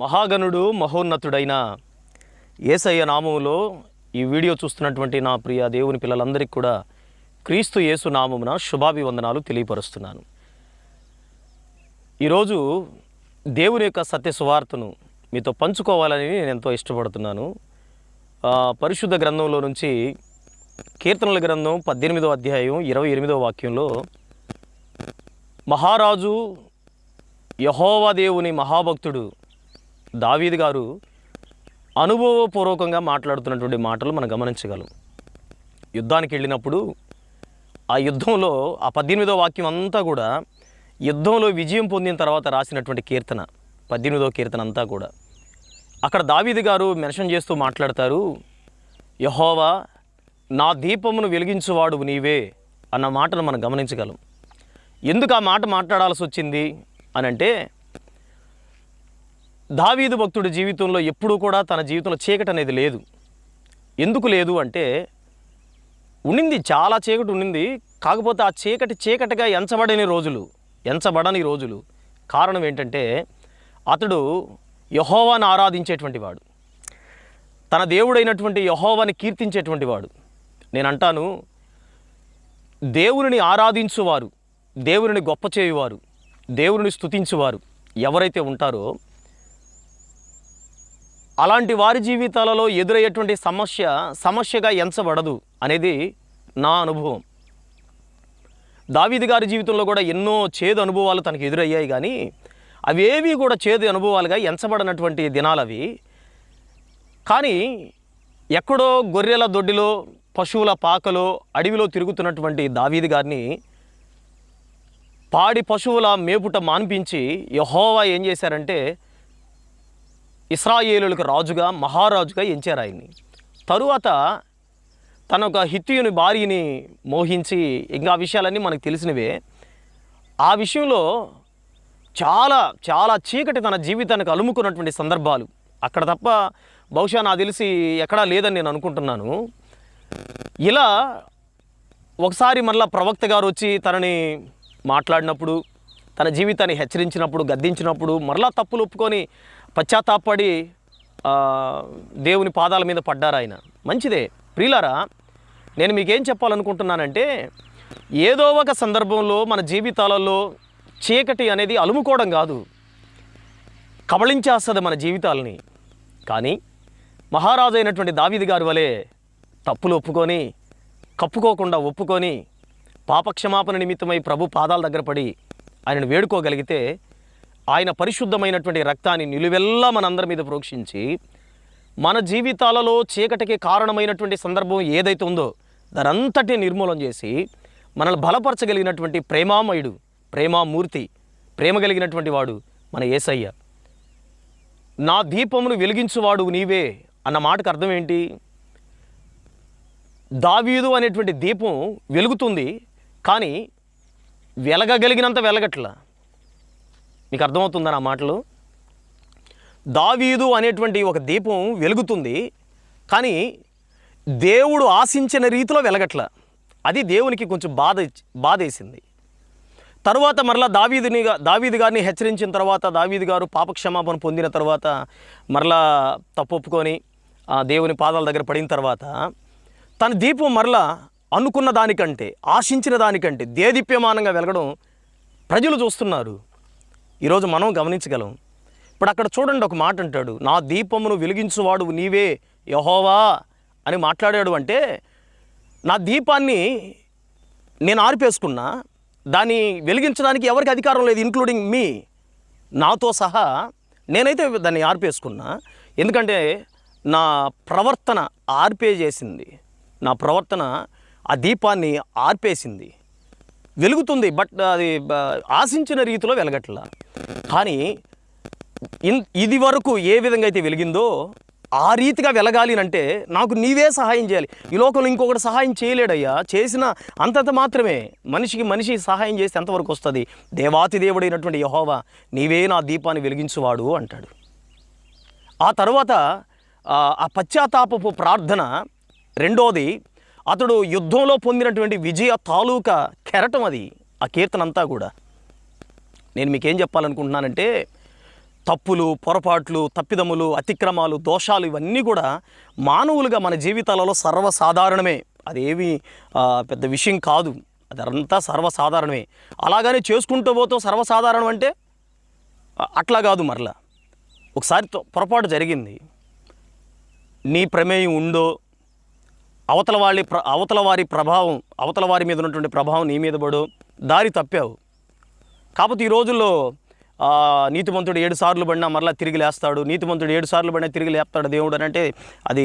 మహాగణుడు మహోన్నతుడైన ఏసయ్య నామములో ఈ వీడియో చూస్తున్నటువంటి నా ప్రియ దేవుని పిల్లలందరికీ కూడా క్రీస్తు యేసు నామమున శుభాభివందనాలు తెలియపరుస్తున్నాను. ఈరోజు దేవుని యొక్క సత్య సువార్తను మీతో పంచుకోవాలని నేను ఎంతో ఇష్టపడుతున్నాను. పరిశుద్ధ గ్రంథంలో నుంచి కీర్తనల గ్రంథం పద్దెనిమిదో అధ్యాయం ఇరవై ఎనిమిదో వాక్యంలో మహారాజు యహోవా దేవుని మహాభక్తుడు దావీద్ గారు అనుభవపూర్వకంగా మాట్లాడుతున్నటువంటి మాటలు మనం గమనించగలం. యుద్ధానికి వెళ్ళినప్పుడు ఆ యుద్ధంలో ఆ పద్దెనిమిదో వాక్యం అంతా కూడా యుద్ధంలో విజయం పొందిన తర్వాత రాసినటువంటి కీర్తన పద్దెనిమిదో కీర్తన అంతా కూడా. అక్కడ దావీదు గారు మెన్షన్ చేస్తూ మాట్లాడతారు యహోవా నా దీపమును వెలిగించువాడు నీవే అన్న మాటను మనం గమనించగలం. ఎందుకు ఆ మాట మాట్లాడాల్సి వచ్చింది అని అంటే దావీదు భక్తుడి జీవితంలో ఎప్పుడూ కూడా తన జీవితంలో చీకటి అనేది లేదు. ఎందుకు లేదు అంటే ఉండింది చాలా చీకటి ఉండింది కాకపోతే ఆ చీకటి చీకటిగా ఎంచబడని రోజులు ఎంచబడని రోజులు. కారణం ఏంటంటే అతడు యహోవాను ఆరాధించేటువంటి వాడు. తన దేవుడైనటువంటి యహోవాని కీర్తించేటువంటి వాడు. నేను అంటాను దేవుని ఆరాధించువారు దేవుని గొప్ప చేయువారు దేవుని స్థుతించువారు ఎవరైతే ఉంటారో అలాంటి వారి జీవితాలలో ఎదురయ్యేటువంటి సమస్య సమస్యగా ఎంచబడదు అనేది నా అనుభవం. దావీది గారి జీవితంలో కూడా ఎన్నో చేదు అనుభవాలు తనకు ఎదురయ్యాయి కానీ అవేవి కూడా చేదు అనుభవాలుగా ఎంచబడినటువంటి దినాలు అవి కానీ ఎక్కడో గొర్రెల దొడ్డిలో పశువుల పాకలో అడవిలో తిరుగుతున్నటువంటి దావీది గారిని పాడి పశువుల మేపుట మాన్పించి యహోవా ఏం చేశారంటే ఇస్రాయేలులకు రాజుగా మహారాజుగా ఎంచారు ఆయన్ని. తరువాత తన ఒక హిత్యుని భార్యని మోహించి ఇంకా విషయాలన్నీ మనకు తెలిసినవే. ఆ విషయంలో చాలా చాలా చీకటి తన జీవితానికి అలుముకున్నటువంటి సందర్భాలు. అక్కడ తప్ప బహుశా నాకు తెలిసి ఎక్కడా లేదని నేను అనుకుంటున్నాను. ఇలా ఒకసారి మళ్ళీ ప్రవక్త గారు వచ్చి తనని మాట్లాడినప్పుడు తన జీవితాన్ని హెచ్చరించినప్పుడు గద్దించినప్పుడు మరలా తప్పులు ఒప్పుకొని పశ్చాత్తాపడి దేవుని పాదాల మీద పడ్డారు ఆయన. మంచిదే. ప్రియులారా నేను మీకేం చెప్పాలనుకుంటున్నానంటే ఏదో ఒక సందర్భంలో మన జీవితాలలో చీకటి అనేది అలుముకోవడం కాదు. కబళించేస్తుంది మన జీవితాలని. కానీ మహారాజు అయినటువంటి దావిది గారి వలె తప్పులు ఒప్పుకొని కప్పుకోకుండా ఒప్పుకొని పాపక్షమాపణ నిమిత్తమై ప్రభు పాదాల దగ్గర పడి ఆయనను వేడుకోగలిగితే ఆయన పరిశుద్ధమైనటువంటి రక్తాన్ని నిలువెల్లా మనందరి మీద ప్రోక్షించి మన జీవితాలలో చీకటికి కారణమైనటువంటి సందర్భం ఏదైతే ఉందో దానంతటి నిర్మూలన చేసి మనల్ని బలపరచగలిగినటువంటి ప్రేమామయుడు ప్రేమామూర్తి ప్రేమ కలిగినటువంటి వాడు మన ఏసయ్య. నా దీపమును వెలిగించువాడు నీవే అన్న మాటకు అర్థం ఏంటి? దావీదు అనేటువంటి దీపం వెలుగుతుంది కానీ వెలగగలిగినంత వెలగట్లా. మీకు అర్థమవుతుందా నా మాటలు? దావీదు అనేటువంటి ఒక దీపం వెలుగుతుంది కానీ దేవుడు ఆశించిన రీతిలో వెలగట్ల. అది దేవునికి కొంచెం బాధ ఇచ్చి- బాధేసింది. తరువాత మరలా దావీదుని దావీదు గారిని హెచ్చరించిన తర్వాత దావీదు గారు పాపక్షమాపణ పొందిన తర్వాత మరలా తప్పు ఒప్పుకొని ఆ దేవుని పాదాల దగ్గర పడిన తర్వాత తన దీపం మరలా అనుకున్న దానికంటే ఆశించిన దానికంటే దేదీప్యమానంగా వెలగడం ప్రజలు చూస్తున్నారు. ఈరోజు మనం గమనించగలం. ఇప్పుడు అక్కడ చూడండి ఒక మాట అంటాడు నా దీపమును వెలిగించువాడు నీవే యహోవా అని మాట్లాడాడు అంటే నా దీపాన్ని నేను ఆరిపేసుకున్నా దాన్ని వెలిగించడానికి ఎవరికి అధికారం లేదు ఇంక్లూడింగ్ మీ నాతో సహా నేనైతే దాన్ని ఆర్పేసుకున్నా. ఎందుకంటే నా ప్రవర్తన ఆర్పే చేసింది నా ప్రవర్తన ఆ దీపాన్ని ఆర్పేసింది. వెలుగుతుంది బట్ అది ఆశించిన రీతిలో వెలగట్ల. కానీ ఇన్ ఇది వరకు ఏ విధంగా అయితే వెలిగిందో ఆ రీతిగా వెలగాలి అంటే నాకు నీవే సహాయం చేయాలి. ఈ లోకంలో ఇంకొకటి సహాయం చేయలేడయ్యా. చేసిన అంతంత మాత్రమే మనిషికి మనిషి సహాయం చేస్తే ఎంతవరకు వస్తుంది? దేవాతి దేవుడైనటువంటి యహోవా నీవే నా దీపాన్ని వెలిగించువాడు అంటాడు. ఆ తర్వాత ఆ పశ్చాత్తాపపు ప్రార్థన రెండోది అతడు యుద్ధంలో పొందినటువంటి విజయ తాలూకా కెరటం అది ఆ కీర్తన అంతా కూడా. నేను మీకేం చెప్పాలనుకుంటున్నానంటే తప్పులు పొరపాట్లు తప్పిదములు అతిక్రమాలు దోషాలు ఇవన్నీ కూడా మానవులుగా మన జీవితాలలో సర్వసాధారణమే. అదేమి పెద్ద విషయం కాదు. అదంతా సర్వసాధారణమే. అలాగనే చేసుకుంటూ పోతాం సర్వసాధారణం అంటే అట్లా కాదు మరలా. ఒకసారి పొరపాటు జరిగింది. నీ ప్రమేయం ఉందో అవతల వాళ్ళ ప్ర అవతల వారి ప్రభావం అవతల వారి మీద ఉన్నటువంటి ప్రభావం నీ మీద పడు దారి తప్పావు. కాకపోతే ఈ రోజుల్లో నీతిమంతుడు ఏడు సార్లు పడినా మరలా తిరిగి లేస్తాడు. నీతిమంతుడు ఏడు సార్లు పడినా తిరిగి లేపుతాడు దేవుడు అని అంటే అది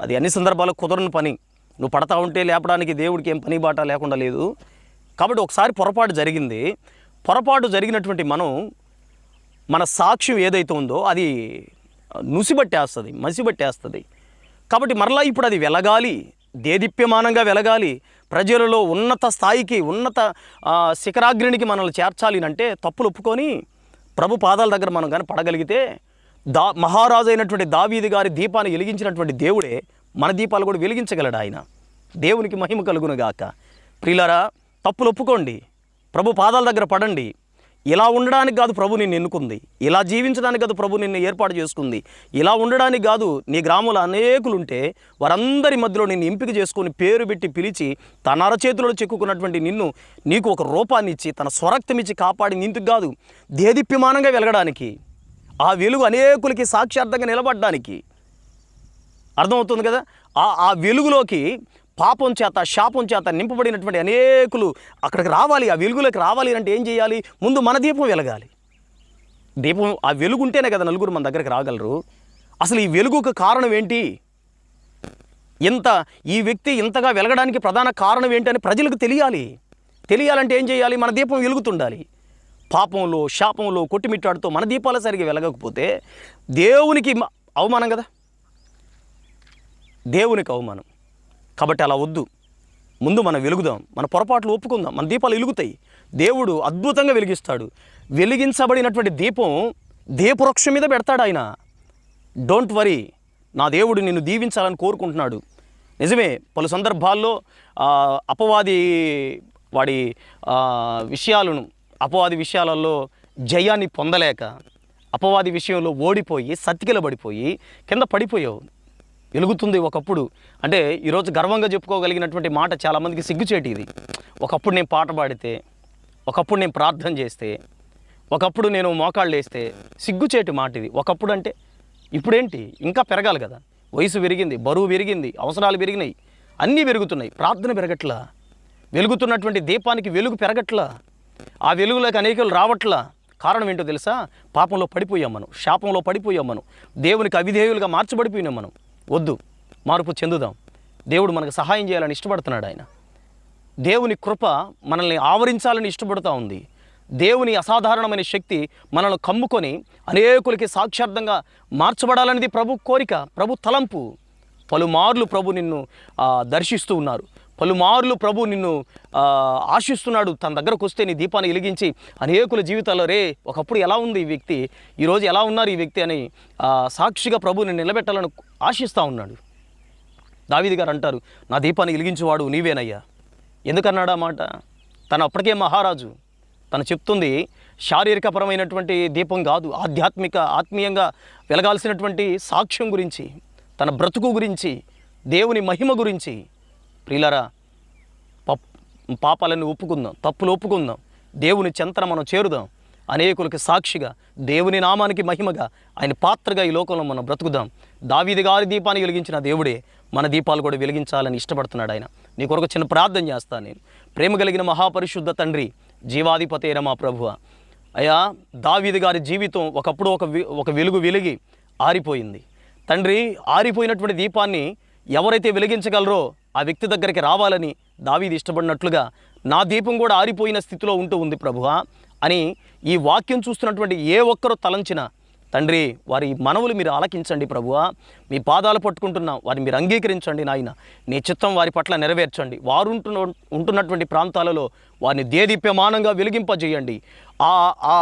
అది అన్ని సందర్భాల్లో కుదరని పని. నువ్వు పడతా ఉంటే లేపడానికి దేవుడికి ఏం పని బాట లేకుండా లేదు. కాబట్టి ఒకసారి పొరపాటు జరిగింది. పొరపాటు జరిగినటువంటి మనం మన సాక్ష్యం ఏదైతే ఉందో అది నుసిబట్టేస్తుంది మసిబట్టేస్తుంది. కాబట్టి మరలా ఇప్పుడు అది వెలగాలి దేదీప్యమానంగా వెలగాలి. ప్రజలలో ఉన్నత స్థాయికి ఉన్నత శిఖరాగ్రినికి మనల్ని చేర్చాలి అంటే తప్పులు ఒప్పుకొని ప్రభు పాదాల దగ్గర మనం కానీ పడగలిగితే దా మహారాజు అయినటువంటి దావీది గారి దీపాన్ని వెలిగించినటువంటి దేవుడే మన దీపాలు కూడా వెలిగించగలడు ఆయన. దేవునికి మహిమ కలుగునుగాక ప్రిలరా తప్పులు ఒప్పుకోండి. ప్రభు పాదాల దగ్గర పడండి. ఇలా ఉండడానికి కాదు ప్రభు నిన్ను ఎన్నుకుంది. ఇలా జీవించడానికి కాదు ప్రభు నిన్ను ఏర్పాటు చేసుకుంది. ఇలా ఉండడానికి కాదు నీ గ్రామంలో అనేకులు ఉంటే వారందరి మధ్యలో నిన్ను ఎంపిక చేసుకొని పేరు పెట్టి పిలిచి తన అరచేతులలో చెక్కుకున్నటువంటి నిన్ను నీకు ఒక రూపాన్ని ఇచ్చి తన స్వరక్తం ఇచ్చి కాపాడి ఇందుకు కాదు దేదీప్యమానంగా వెలగడానికి ఆ వెలుగు అనేకులకి సాక్ష్యార్థంగా నిలబడడానికి. అర్థమవుతుంది కదా? ఆ ఆ వెలుగులోకి పాపం చేత శాపం చేత నింపబడినటువంటి అనేకులు అక్కడికి రావాలి ఆ వెలుగులోకి రావాలి అంటే ఏం చేయాలి? ముందు మన దీపం వెలగాలి. దీపం ఆ వెలుగు ఉంటేనే కదా నలుగురు మన దగ్గరికి రాగలరు. అసలు ఈ వెలుగుకు కారణం ఏంటి? ఇంత ఈ వ్యక్తి ఇంతగా వెలగడానికి ప్రధాన కారణం ఏంటని ప్రజలకు తెలియాలి. తెలియాలంటే ఏం చేయాలి? మన దీపం వెలుగుతుండాలి. పాపంలో శాపంలో కొట్టిమిట్టాడుతో మన దీపాలు సరిగా వెలగకపోతే దేవునికి అవమానం కదా? దేవునికి అవమానం. కాబట్టి అలా వద్దు. ముందు మనం వెలుగుదాం మన పొరపాట్లు ఒప్పుకుందాం మన దీపాలు వెలుగుతాయి. దేవుడు అద్భుతంగా వెలిగిస్తాడు. వెలిగించబడినటువంటి దీపం దీపవృక్షం మీద పెడతాడు ఆయన. డోంట్ వరీ నా దేవుడు నిన్ను దీవించాలని కోరుకుంటున్నాడు. నిజమే పలు సందర్భాల్లో అపవాది వాడి విషయాలను అపవాది విషయాలలో జయాన్ని పొందలేక అపవాది విషయంలో ఓడిపోయి సతికిలబడిపోయి కింద పడిపోయావు. వెలుగుతుంది ఒకప్పుడు. అంటే ఈరోజు గర్వంగా చెప్పుకోగలిగినటువంటి మాట చాలామందికి సిగ్గుచేటి ఇది. ఒకప్పుడు నేను పాట పాడితే ఒకప్పుడు నేను ప్రార్థన చేస్తే ఒకప్పుడు నేను మోకాళ్ళు వేస్తే సిగ్గుచేటి మాట ఇది. ఒకప్పుడు అంటే ఇప్పుడేంటి? ఇంకా పెరగాలి కదా. వయసు పెరిగింది బరువు పెరిగింది అవసరాలు పెరిగినాయి అన్నీ పెరుగుతున్నాయి. ప్రార్థన పెరగట్లా? వెలుగుతున్నటువంటి దీపానికి వెలుగు పెరగట్లా? ఆ వెలుగులోకి అనేకలు రావట్లా? కారణం ఏంటో తెలుసా? పాపంలో పడిపోయాం మనం శాపంలో పడిపోయాం మనం దేవునికి అవిధేయులుగా మార్చబడిపోయినాం మనం. వద్దు మార్పు చెందుదాం. దేవుడు మనకు సహాయం చేయాలని ఇష్టపడుతున్నాడు ఆయన. దేవుని కృప మనల్ని ఆవరించాలని ఇష్టపడుతూ ఉంది. దేవుని అసాధారణమైన శక్తి మనల్ని కమ్ముకొని అనేకులకి సాక్షార్థంగా మార్చబడాలనేది ప్రభు కోరిక ప్రభు తలంపు. పలుమార్లు ప్రభు నిన్ను దర్శిస్తూ ఉన్నారు. పలుమార్లు ప్రభు నిన్ను ఆశిస్తున్నాడు. తన దగ్గరకు వస్తే నీ దీపాన్ని వెలిగించి అనేకుల జీవితాల్లో రే ఒకప్పుడు ఎలా ఉంది ఈ వ్యక్తి? ఈరోజు ఎలా ఉన్నారు ఈ వ్యక్తి? అని సాక్షిగా ప్రభు నిన్ను నిలబెట్టాలని ఆశిస్తూ ఉన్నాడు. దావిది గారు అంటారు నా దీపాన్ని వెలిగించేవాడు నీవేనయ్యా. ఎందుకన్నాడా మాట? తను అప్పటికే మహారాజు. తను చెప్తుంది శారీరకపరమైనటువంటి దీపం కాదు ఆధ్యాత్మిక ఆత్మీయంగా వెలగాల్సినటువంటి సాక్ష్యం గురించి తన బ్రతుకు గురించి దేవుని మహిమ గురించి ప్రియులరా పప్ పాపాలను ఒప్పుకుందాం తప్పులు ఒప్పుకుందాం దేవుని చెంతన మనం చేరుదాం అనేకులకు సాక్షిగా దేవుని నామానికి మహిమగా ఆయన పాత్రగా ఈ లోకంలో మనం బ్రతుకుదాం. దావీది గారి దీపాన్ని వెలిగించిన దేవుడే మన దీపాలు కూడా వెలిగించాలని ఇష్టపడుతున్నాడు ఆయన. నీ కొరకు చిన్న ప్రార్థన చేస్తాను నేను. ప్రేమ కలిగిన మహాపరిశుద్ధ తండ్రి జీవాధిపతేర మా ప్రభువ అయ్యా దావీది గారి జీవితం ఒకప్పుడు ఒక వె- ఒక వెలుగు వెలిగి ఆరిపోయింది. తండ్రి ఆరిపోయినటువంటి దీపాన్ని ఎవరైతే వెలిగించగలరో ఆ వ్యక్తి దగ్గరికి రావాలని దావీది ఇష్టపడినట్లుగా నా దీపం కూడా ఆరిపోయిన స్థితిలో ఉంటూ ఉంది ప్రభువా అని ఈ వాక్యం చూస్తున్నటువంటి ఏ ఒక్కరూ తలంచిన తండ్రి వారి మనవులు మీరు ఆలకించండి ప్రభువా మీ పాదాలు పట్టుకుంటున్నా వారిని మీరు అంగీకరించండి నాయన నీ చిత్తం వారి పట్ల నెరవేర్చండి. వారు ఉంటున్న ఉంటున్నటువంటి ప్రాంతాలలో వారిని దేదీప్యమానంగా వెలిగింపజేయండి. ఆ ఆ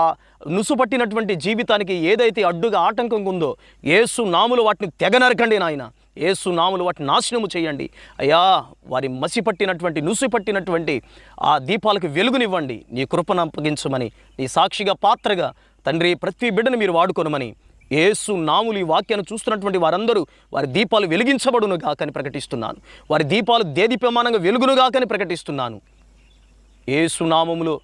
నుసుపట్టినటువంటి జీవితానికి ఏదైతే అడ్డుగా ఆటంకంగా ఉందో ఏసు నాములు వాటిని తెగ నరకండి నాయన. ఏసు నాములు వాటిని నాశనము చేయండి. అయ్యా వారి మసి పట్టినటువంటి నుసి పట్టినటువంటి ఆ దీపాలకు వెలుగునివ్వండి. నీ కృపను అప్పగించమని నీ సాక్షిగా పాత్రగా తండ్రి ప్రతి బిడ్డను మీరు వాడుకోనమని ఏసు నాములు ఈ వాక్యాన్ని చూస్తున్నటువంటి వారందరూ వారి దీపాలు వెలిగించబడును గాకని ప్రకటిస్తున్నాను. వారి దీపాలు దేదీప్యమానంగా వెలుగును గాకని ప్రకటిస్తున్నాను. ఏసునామములో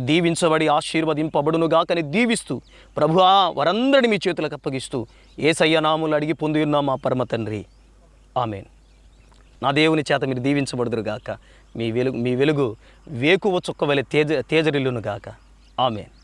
దీవించబడి ఆశీర్వదింపబడును గాకని దీవిస్తూ ప్రభువా వారందరిని మీ చేతులకు అప్పగిస్తూ ఏ సయ్యనాములు అడిగి పొంది ఉన్నాం మా పరమ తండ్రి. ఆమెన్. నా దేవుని చేత మీరు దీవించబడుదురు గాక మీ వెలుగు మీ వెలుగు వేకువ చుక్క వలె తేజ తేజరిల్లును గాక ఆమెన్.